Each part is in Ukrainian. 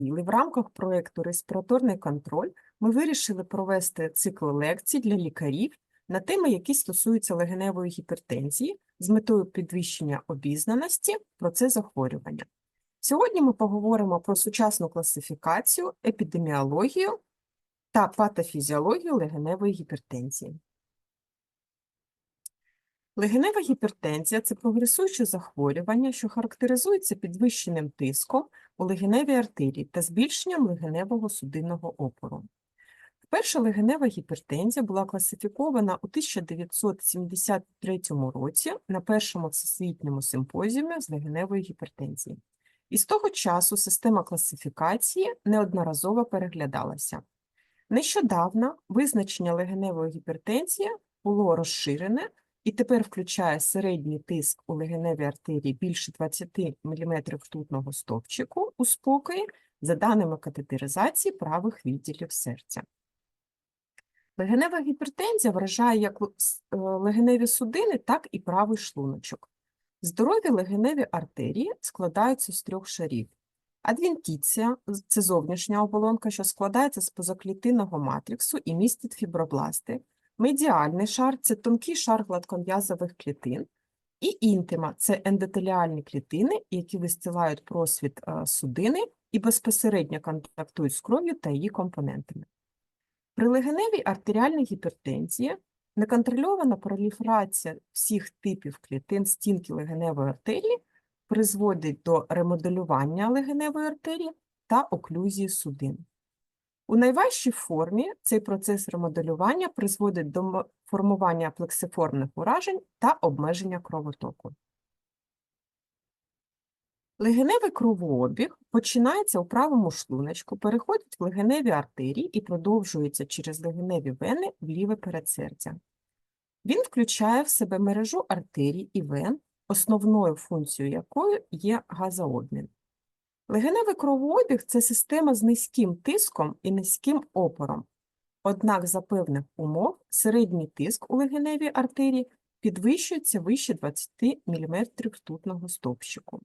В рамках проєкту Респіраторний контроль ми вирішили провести цикл лекцій для лікарів на теми, які стосуються легеневої гіпертензії з метою підвищення обізнаності про це захворювання. Сьогодні ми поговоримо про сучасну класифікацію, епідеміологію та патофізіологію легеневої гіпертензії. Легенева гіпертензія – це прогресуюче захворювання, що характеризується підвищеним тиском у легеневій артерії та збільшенням легеневого судинного опору. Вперше легенева гіпертензія була класифікована у 1973 році на першому всесвітньому симпозіумі з легеневої гіпертензії. І з того часу система класифікації неодноразово переглядалася. Нещодавно визначення легеневої гіпертензії було розширене і тепер включає середній тиск у легеневій артерії більше 20 мм ртутного стовпчику у спокої за даними катетеризації правих відділів серця. Легенева гіпертензія вражає як е, легеневі судини, так і правий шлуночок. Здорові легеневі артерії складаються з трьох шарів. Адвентиція – це зовнішня оболонка, що складається з позаклітинного матриксу і містить фібробласти. Медіальний шар це тонкий шар гладком'язових клітин, і інтима це ендотеліальні клітини, які вистилають просвіт е, судини і безпосередньо контактують з кров'ю та її компонентами. При легеневій артеріальній гіпертензії неконтрольована проліферація всіх типів клітин стінки легеневої артерії призводить до ремоделювання легеневої артерії та оклюзії судин. У найважчій формі цей процес ремоделювання призводить до формування плексиформних уражень та обмеження кровотоку. Легеневий кровообіг починається у правому шлуночку, переходить в легеневі артерії і продовжується через легеневі вени в ліве передсердя. Він включає в себе мережу артерій і вен, основною функцією якої є газообмін. Легеневий кровообіг це система з низьким тиском і низьким опором. Однак за певних умов середній тиск у легеневій артерії підвищується вище 20 мм ртутного стовпчику.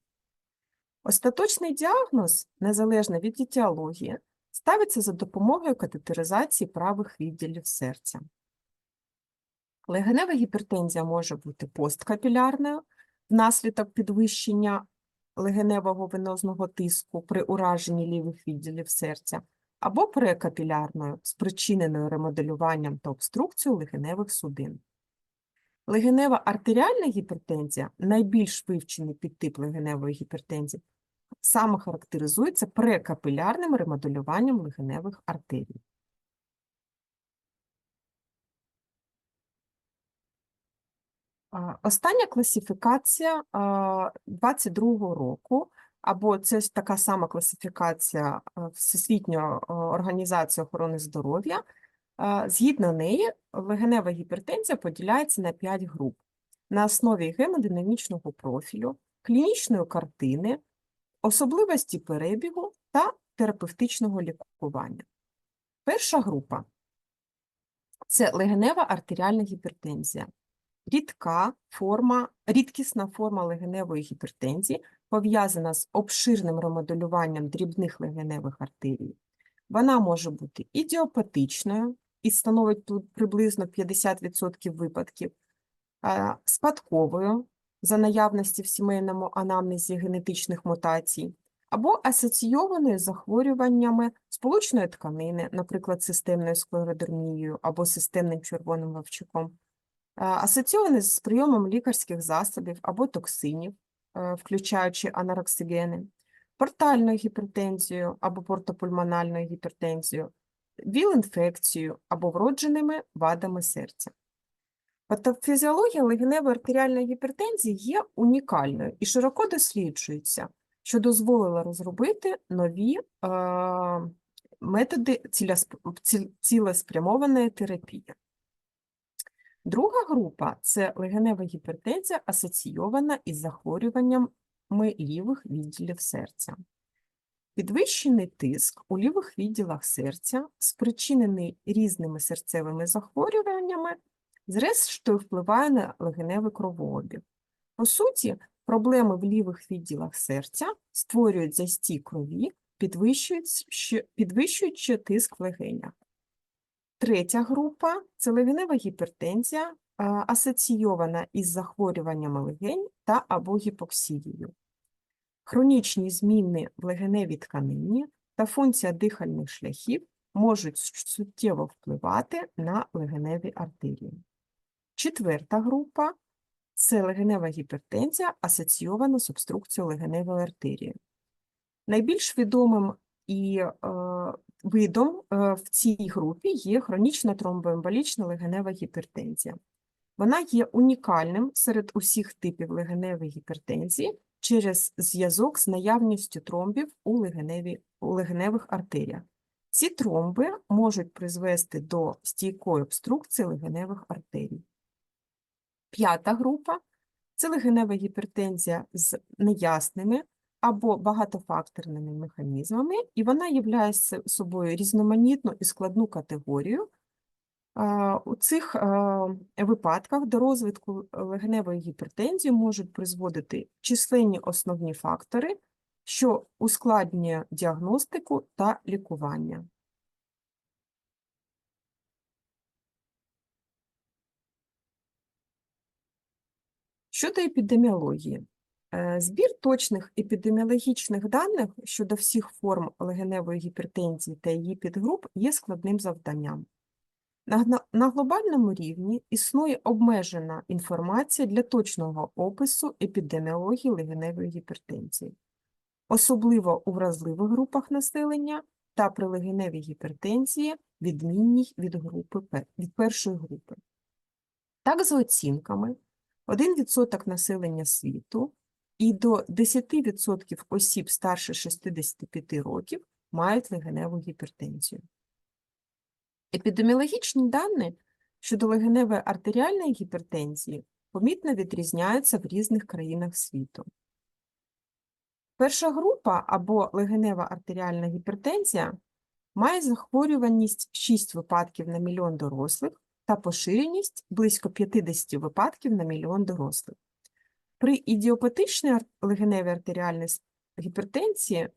Остаточний діагноз, незалежно від етіології, ставиться за допомогою катетеризації правих відділів серця. Легенева гіпертензія може бути посткапілярною внаслідок підвищення легеневого венозного тиску при ураженні лівих відділів серця або прекапілярною, спричиненою ремоделюванням та обструкцією легеневих судин. Легенева артеріальна гіпертензія, найбільш вивчений підтип легеневої гіпертензії, саме характеризується прекапілярним ремоделюванням легеневих артерій. Остання класифікація 22-го року, або це ж така сама класифікація Всесвітньої організації охорони здоров'я. Згідно неї, легенева гіпертензія поділяється на 5 груп на основі гемодинамічного профілю, клінічної картини, особливості перебігу та терапевтичного лікування. Перша група це легенева артеріальна гіпертензія рідка форма, рідкісна форма легеневої гіпертензії пов'язана з обширним ремоделюванням дрібних легеневих артерій. Вона може бути ідіопатичною і становить приблизно 50% випадків, спадковою за наявності в сімейному анамнезі генетичних мутацій, або асоційованою з захворюваннями сполучної тканини, наприклад, системною склеродермією або системним червоним вовчуком, асоційований з прийомом лікарських засобів або токсинів, е, включаючи анароксигени, портальною гіпертензією або портопульмональною гіпертензією, віл-інфекцією або вродженими вадами серця. Патофізіологія легеневої артеріальної гіпертензії є унікальною і широко досліджується, що дозволило розробити нові е, методи цілеспрямованої терапії. Друга група це легенева гіпертензія, асоційована із захворюваннями лівих відділів серця. Підвищений тиск у лівих відділах серця, спричинений різними серцевими захворюваннями, зрештою впливає на легеневий кровообіг. По суті, проблеми в лівих відділах серця створюють застій крові підвищуючи, тиск в легенях. Третя група це легенева гіпертензія, асоційована із захворюваннями легень та або гіпоксією. Хронічні зміни в легеневій тканині та функція дихальних шляхів можуть суттєво впливати на легеневі артерії. Четверта група це легенева гіпертензія, асоційована з обструкцією легеневої артерії. Найбільш відомим і е, видом е, в цій групі є хронічна тромбоемболічна легенева гіпертензія. Вона є унікальним серед усіх типів легеневої гіпертензії через зв'язок з наявністю тромбів у, легеневі, у легеневих артеріях. Ці тромби можуть призвести до стійкої обструкції легеневих артерій. П'ята група це легенева гіпертензія з неясними або багатофакторними механізмами, і вона являє собою різноманітну і складну категорію. У цих випадках до розвитку легеневої гіпертензії можуть призводити численні основні фактори, що ускладнює діагностику та лікування. Щодо епідеміології. Е, Збір точних епідеміологічних даних щодо всіх форм легеневої гіпертензії та її підгруп є складним завданням. На, глобальному рівні існує обмежена інформація для точного опису епідеміології легеневої гіпертензії, особливо у вразливих групах населення та при легеневій гіпертензії, відмінній від, групи, від першої групи. Так, за оцінками, 1% населення світу і до 10% осіб старше 65 років мають легеневу гіпертензію. Епідеміологічні дані щодо легеневої артеріальної гіпертензії помітно відрізняються в різних країнах світу. Перша група або легенева артеріальна гіпертензія має захворюваність 6 випадків на мільйон дорослих та поширеність близько 50 випадків на мільйон дорослих. При ідіопатичній легеневій артеріальній гіпертензії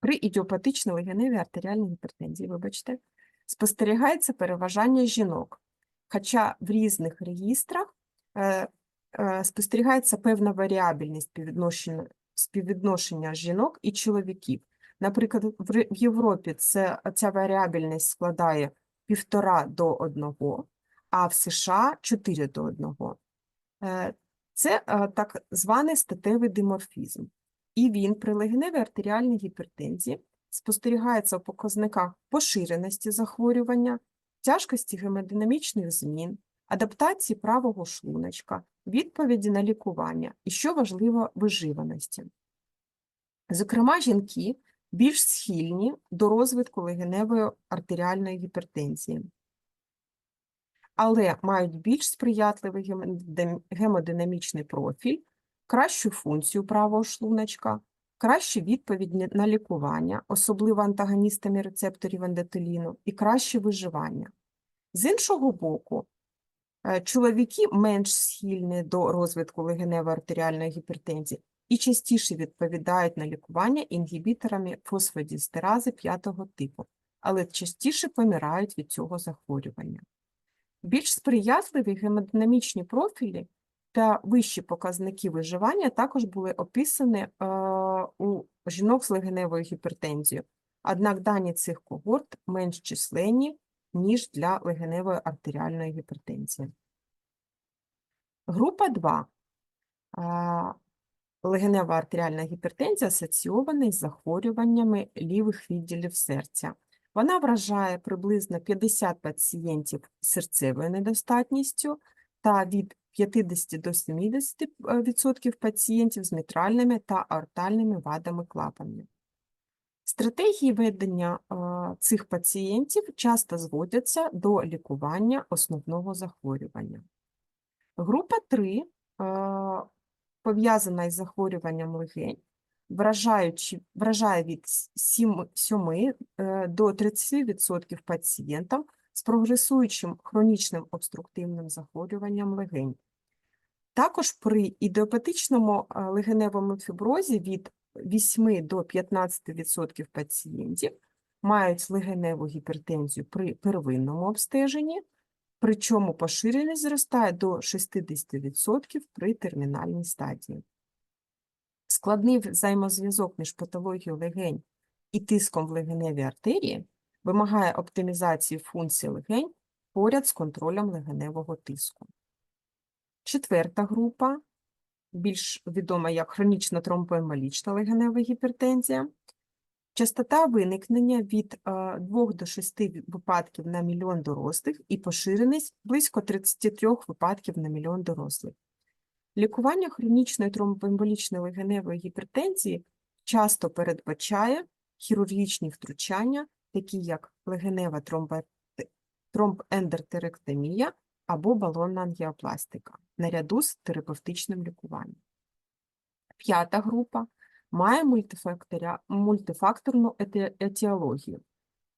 При ідіопатичній легеневій артеріальній гіпертензії, вибачте, спостерігається переважання жінок, хоча в різних реєстрах е, е, спостерігається певна варіабельність співвідношення, співвідношення жінок і чоловіків. Наприклад, в, Європі це, ця варіабельність складає півтора до одного, а в США 4 до одного. Е, Це е, так званий статевий диморфізм. І він при легеневій артеріальній гіпертензії спостерігається у показниках поширеності захворювання, тяжкості гемодинамічних змін, адаптації правого шлуночка, відповіді на лікування і, що важливо, виживаності. Зокрема, жінки більш схильні до розвитку легеневої артеріальної гіпертензії, але мають більш сприятливий гемодинамічний профіль, кращу функцію правого шлуночка, кращу відповідь на лікування, особливо антагоністами рецепторів ендотеліну, і краще виживання. З іншого боку, е, чоловіки менш схильні до розвитку легеневої артеріальної гіпертензії і частіше відповідають на лікування інгібіторами фосфодіестерази п'ятого типу, але частіше помирають від цього захворювання. Більш сприятливі гемодинамічні профілі та вищі показники виживання також були описані е, у жінок з легеневою гіпертензією, однак дані цих когорт менш численні, ніж для легеневої артеріальної гіпертензії. Група 2. Е, Легенева артеріальна гіпертензія асоційована із захворюваннями лівих відділів серця. Вона вражає приблизно 50 пацієнтів з серцевою недостатністю та від 50 до 70% пацієнтів з мітральними та аортальними вадами клапанів. Стратегії ведення е, цих пацієнтів часто зводяться до лікування основного захворювання. Група 3 е, пов'язана із захворюванням легень, вражаючи, вражає від 7, 7 е, до 30% пацієнтам з прогресуючим хронічним обструктивним захворюванням легень. Також при ідеопатичному е, легеневому фіброзі від 8 до 15% пацієнтів мають легеневу гіпертензію при первинному обстеженні, причому поширеність зростає до 60% при термінальній стадії. Складний взаємозв'язок між патологією легень і тиском в легеневій артерії вимагає оптимізації функції легень поряд з контролем легеневого тиску. Четверта група, більш відома як хронічна тромбоемболічна легенева гіпертензія. Частота виникнення від 2 до 6 випадків на мільйон дорослих і поширеність близько 33 випадків на мільйон дорослих. Лікування хронічної тромбоемболічної легеневої гіпертензії часто передбачає хірургічні втручання, такі як легенева тромбендертеректомія або балонна ангіопластика, наряду з терапевтичним лікуванням. П'ята група має мультифакторну етіологію.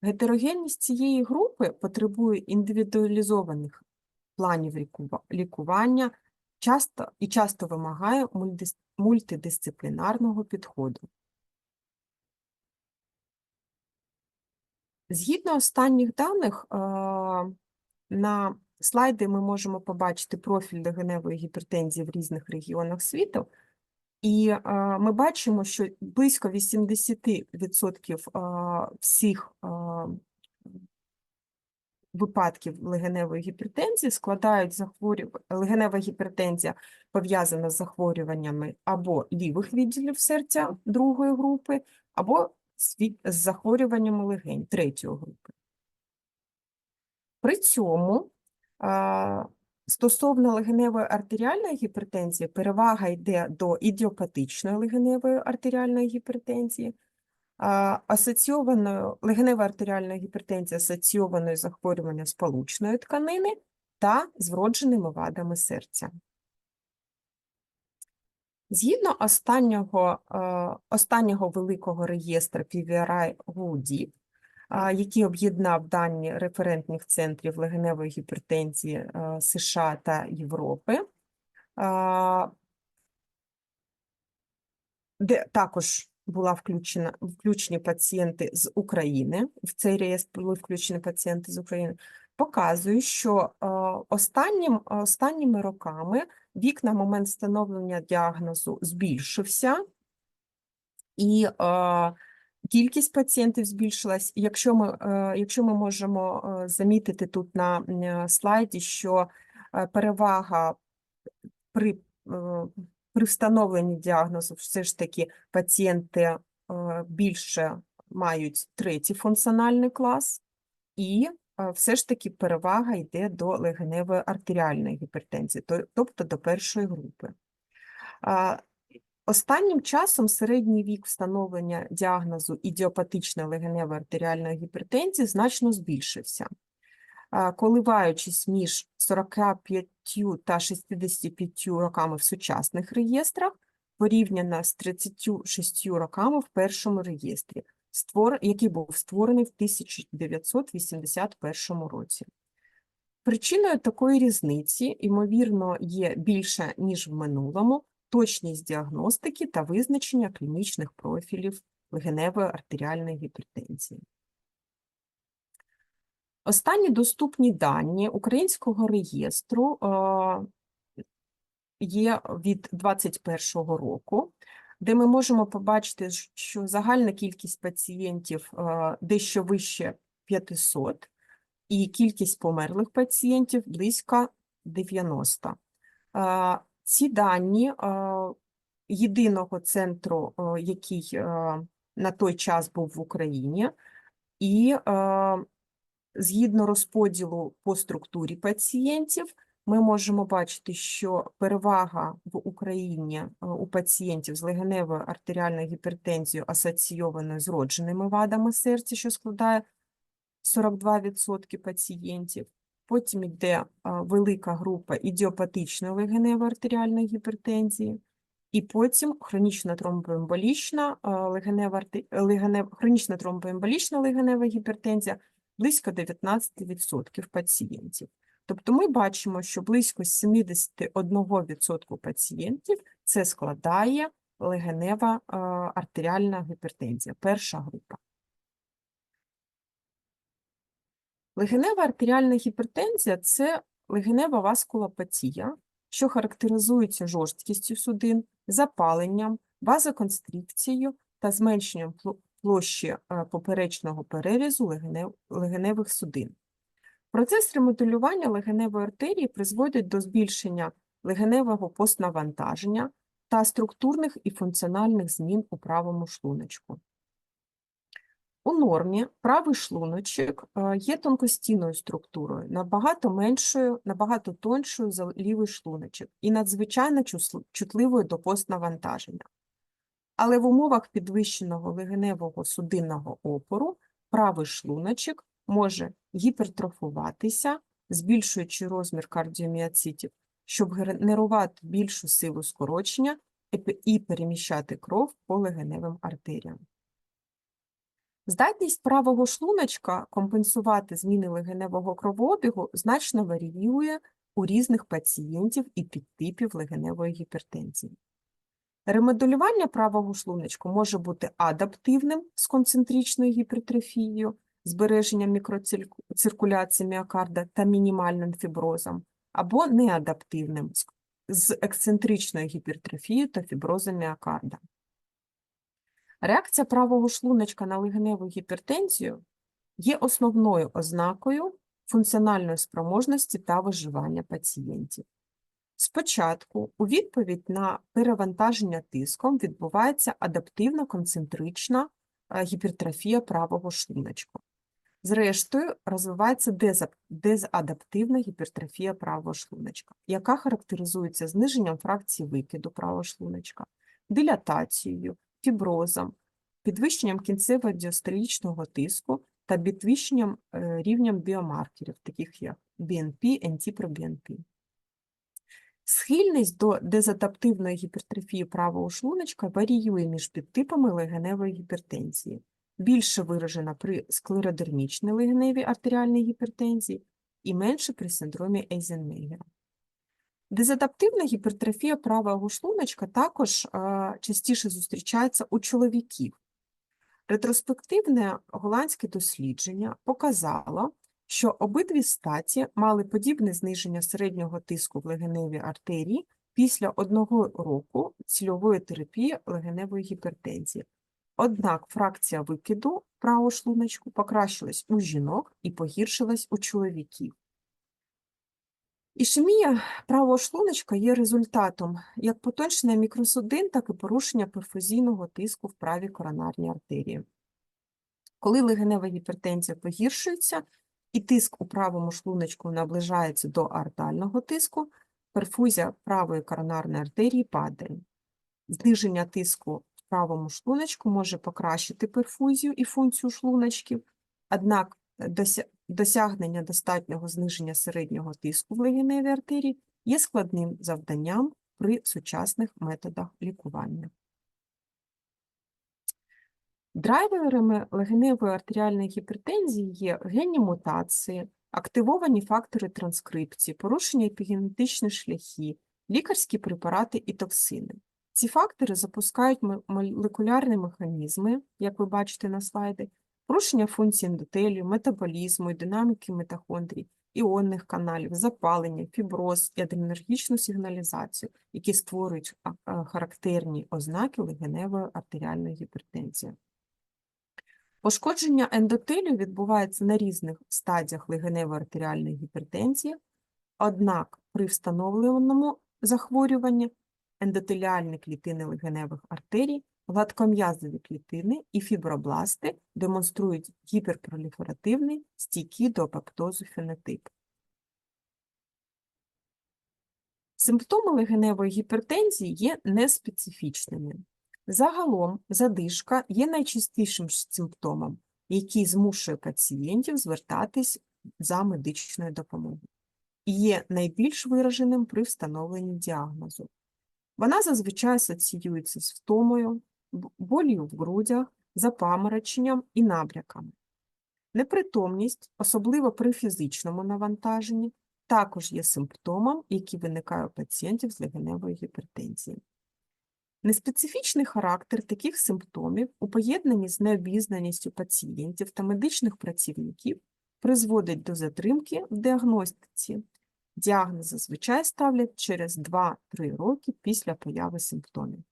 Гетерогенність цієї групи потребує індивідуалізованих планів лікування часто, і часто вимагає мультидисциплінарного підходу. Згідно останніх даних, е, на слайді ми можемо побачити профіль легеневої гіпертензії в різних регіонах світу, і ми бачимо, що близько 80% е, всіх випадків легеневої гіпертензії складають захворювання. Легенева гіпертензія пов'язана з захворюваннями або лівих відділів серця другої групи, або з захворюваннями легень третьої групи. При цьому стосовно легеневої артеріальної гіпертензії перевага йде до ідіопатичної легеневої артеріальної гіпертензії, асоційованою легенева артеріальна гіпертензія асоційованою захворюванням сполучної тканини та з вродженими вадами серця. Згідно останнього, е, останнього великого реєстру PVRI GUDI, а, який об'єднав дані референтних центрів легеневої гіпертензії е, США та Європи, де також була включена, включені пацієнти з України, в цей реєстр були включені пацієнти з України, показує, що е, останнім, останніми роками вік на момент встановлення діагнозу збільшився, і е, кількість пацієнтів збільшилась. Якщо ми, е, якщо ми можемо е, замітити тут на е, слайді, що перевага при, при встановленні діагнозу все ж таки пацієнти більше мають третій функціональний клас, і все ж таки перевага йде до легеневої артеріальної гіпертензії, тобто до першої групи. Останнім часом середній вік встановлення діагнозу ідіопатичної легеневої артеріальної гіпертензії значно збільшився, коливаючись між 45 та 65 роками в сучасних реєстрах, порівняно з 36 роками в першому реєстрі, який був створений в 1981 році. Причиною такої різниці, ймовірно, є більше, ніж в минулому, точність діагностики та визначення клінічних профілів легеневої артеріальної гіпертензії. Останні доступні дані українського реєстру е, є від 2021 року, де ми можемо побачити, що загальна кількість пацієнтів е, дещо вище 500, і кількість померлих пацієнтів близько 90. Ці дані е, єдиного центру, е, який е, на той час був в Україні, і згідно розподілу по структурі пацієнтів, ми можемо бачити, що перевага в Україні у пацієнтів з легеневою артеріальною гіпертензією асоційованою з родженими вадами серця, що складає 42% пацієнтів. Потім йде велика група ідіопатичної легеневої артеріальної гіпертензії, і потім хронічна тромбоемболічна е, легенева, хронічна тромбоемболічна легенева гіпертензія близько 19% пацієнтів. Тобто ми бачимо, що близько 71% пацієнтів це складає легенева артеріальна гіпертензія, перша група. Легенева артеріальна гіпертензія це легенева васкулопатія, що характеризується жорсткістю судин, запаленням, вазоконстрикцією та зменшенням площі е, поперечного перерізу легеневих судин. Процес ремоделювання легеневої артерії призводить до збільшення легеневого постнавантаження та структурних і функціональних змін у правому шлуночку. У нормі правий шлуночок е, є тонкостінною структурою, набагато меншою, набагато тоншою за лівий шлуночок і надзвичайно чутливою до постнавантаження. Але в умовах підвищеного легеневого судинного опору правий шлуночок може гіпертрофуватися, збільшуючи розмір кардіоміоцитів, щоб генерувати більшу силу скорочення і переміщати кров по легеневим артеріям. Здатність правого шлуночка компенсувати зміни легеневого кровообігу значно варіює у різних пацієнтів і підтипів легеневої гіпертензії. Ремоделювання правого шлуночку може бути адаптивним з концентричною гіпертрофією, збереженням мікроциркуляції міокарда та мінімальним фіброзом, або неадаптивним з- ексцентричною гіпертрофією та фіброзом міокарда. Реакція правого шлуночка на легеневу гіпертензію є основною ознакою функціональної спроможності та виживання пацієнтів. Спочатку, у відповідь на перевантаження тиском відбувається адаптивно-концентрична е, гіпертрофія правого шлуночку. Зрештою, розвивається дезадаптивна гіпертрофія правого шлуночка, яка характеризується зниженням фракції викиду правого шлуночка, дилатацією, фіброзом, підвищенням кінцевого діастолічного тиску та підвищенням е, рівнем біомаркерів, таких як BNP, NT-proBNP. Схильність до дезадаптивної гіпертрофії правого шлуночка варіює між підтипами легеневої гіпертензії. Більше виражена при склеродермічній легеневій артеріальній гіпертензії і менше при синдромі Ейзенмейгера. Дезадаптивна гіпертрофія правого шлуночка також е, частіше зустрічається у чоловіків. Ретроспективне голландське дослідження показало, що обидві статі мали подібне зниження середнього тиску в легеневій артерії після одного року цільової терапії легеневої гіпертензії. Однак фракція викиду правого шлуночку покращилась у жінок і погіршилась у чоловіків. Ішемія правого шлуночка є результатом як потончення мікросудин, так і порушення перфузійного тиску в правій коронарній артерії. Коли легенева гіпертензія погіршується і тиск у правому шлуночку наближається до артального тиску, перфузія правої коронарної артерії падає. Зниження тиску в правому шлуночку може покращити перфузію і функцію шлуночків, однак дося- досягнення достатнього зниження середнього тиску в легеневій артерії є складним завданням при сучасних методах лікування. Драйверами легеневої артеріальної гіпертензії є генні мутації, активовані фактори транскрипції, порушення епігенетичних шляхи, лікарські препарати і токсини. Ці фактори запускають молекулярні механізми, як ви бачите на слайді, порушення функцій ендотелію, метаболізму і динаміки митохондрій, іонних каналів, запалення, фіброз і адренергічну сигналізацію, які створюють характерні ознаки легеневої артеріальної гіпертензії. Пошкодження ендотелію відбувається на різних стадіях легеневої артеріальної гіпертензії, однак при встановленому захворюванні ендотеліальні клітини легеневих артерій, гладком'язові клітини і фібробласти демонструють гіперпроліферативний стійкий до апоптозу фенотип. Симптоми легеневої гіпертензії є неспецифічними. Загалом задишка є найчастішим симптомом, який змушує пацієнтів звертатись за медичною допомогою і є найбільш вираженим при встановленні діагнозу. Вона зазвичай асоціюється з втомою, болію в грудях, запамороченням і набряками. Непритомність, особливо при фізичному навантаженні, також є симптомом, який виникає у пацієнтів з легеневою гіпертензією. Неспецифічний характер таких симптомів у поєднанні з необізнаністю пацієнтів та медичних працівників призводить до затримки в діагностиці. Діагноз зазвичай ставлять через 2-3 роки після появи симптомів.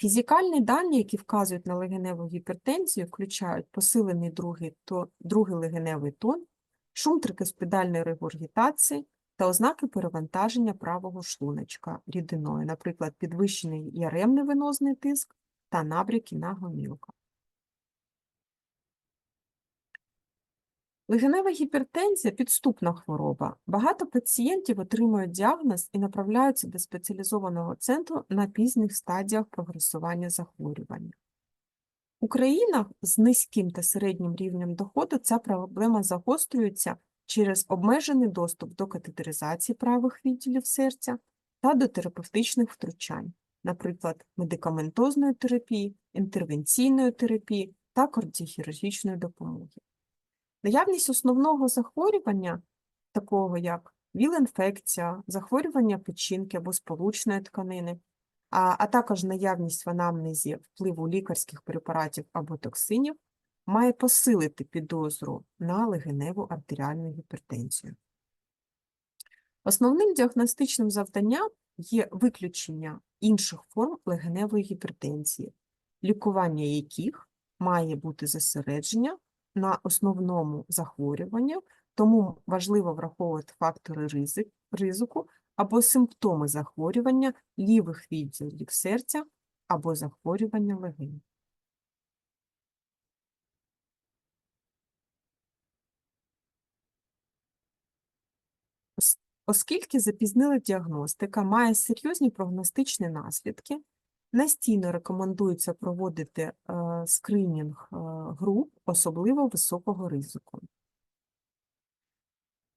Фізикальні дані, які вказують на легеневу гіпертензію, включають посилений другий, то, другий легеневий тон, шум трикоспідальної регургітації та ознаки перевантаження правого шлуночка рідиною, наприклад, підвищений яремний венозний тиск та набряки на гомілка. Легенева гіпертензія – підступна хвороба. Багато пацієнтів отримують діагноз і направляються до спеціалізованого центру на пізніх стадіях прогресування захворювання. У країнах з низьким та середнім рівнем доходу ця проблема загострюється через обмежений доступ до катетеризації правих відділів серця та до терапевтичних втручань, наприклад, медикаментозної терапії, інтервенційної терапії та кардіохірургічної допомоги. Наявність основного захворювання, такого як віл-інфекція, захворювання печінки або сполучної тканини, а, а також наявність в анамнезі впливу лікарських препаратів або токсинів, має посилити підозру на легеневу артеріальну гіпертензію. Основним діагностичним завданням є виключення інших форм легеневої гіпертензії, лікування яких має бути зосередження на основному захворюванні, тому важливо враховувати фактори ризик, ризику або симптоми захворювання лівих відділів серця або захворювання легень. Оскільки запізнила діагностика має серйозні прогностичні наслідки, Настійно рекомендується проводити е, скринінг е, груп особливо високого ризику.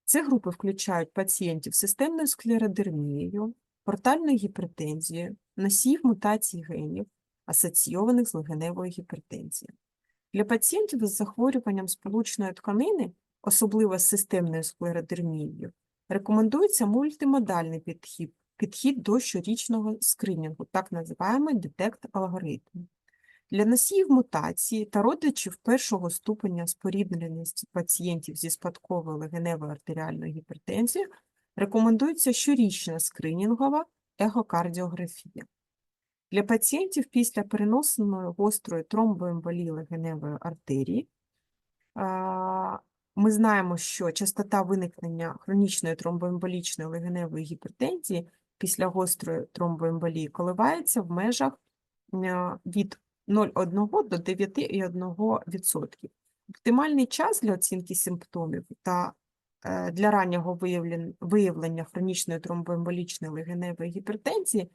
Ці групи включають пацієнтів з системною склеродермією, портальною гіпертензією, носіїв мутацій генів, асоційованих з легеневою гіпертензією. Для пацієнтів із захворюванням сполучної тканини, особливо з системною склеродермією, рекомендується мультимодальний підхід підхід до щорічного скринінгу, так називаємо детект-алгоритм. Для носіїв мутації та родичів першого ступеня спорідненості пацієнтів зі спадковою легеневою артеріальною гіпертензією рекомендується щорічна скринінгова егокардіографія. Для пацієнтів після переносеної гострої тромбоемболії легеневої артерії ми знаємо, що частота виникнення хронічної тромбоемболічної легеневої гіпертензії після гострої тромбоемболії коливається в межах е, від 0,1 до 9,1%. Оптимальний час для оцінки симптомів та е, для раннього виявлення хронічної тромбоемболічної легеневої гіпертензії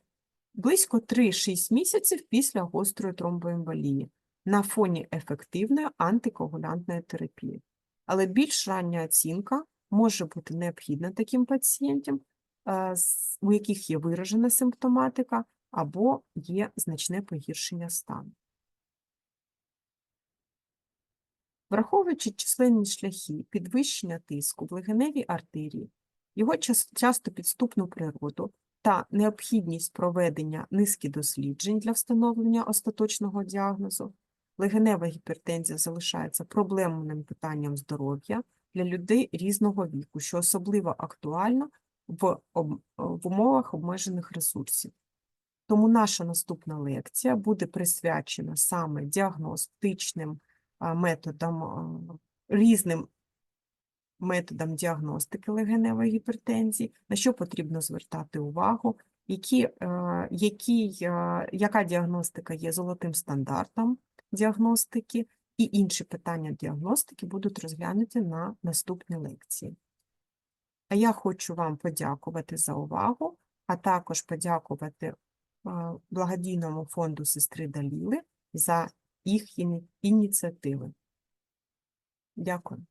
близько 3-6 місяців після гострої тромбоемболії на фоні ефективної антикоагулянтної терапії. Але більш рання оцінка може бути необхідна таким пацієнтам, у яких є виражена симптоматика або є значне погіршення стану. Враховуючи численні шляхи підвищення тиску в легеневій артерії, його часто підступну природу та необхідність проведення низки досліджень для встановлення остаточного діагнозу, легенева гіпертензія залишається проблемним питанням здоров'я для людей різного віку, що особливо актуально в, в умовах обмежених ресурсів. Тому наша наступна лекція буде присвячена саме діагностичним методам, різним методам діагностики легеневої гіпертензії, на що потрібно звертати увагу, які, які, яка діагностика є золотим стандартом діагностики, і інші питання діагностики будуть розглянуті на наступній лекції. А я хочу вам подякувати за увагу, а також подякувати е, благодійному фонду сестри Даліли за їхні ініціативи. Дякую.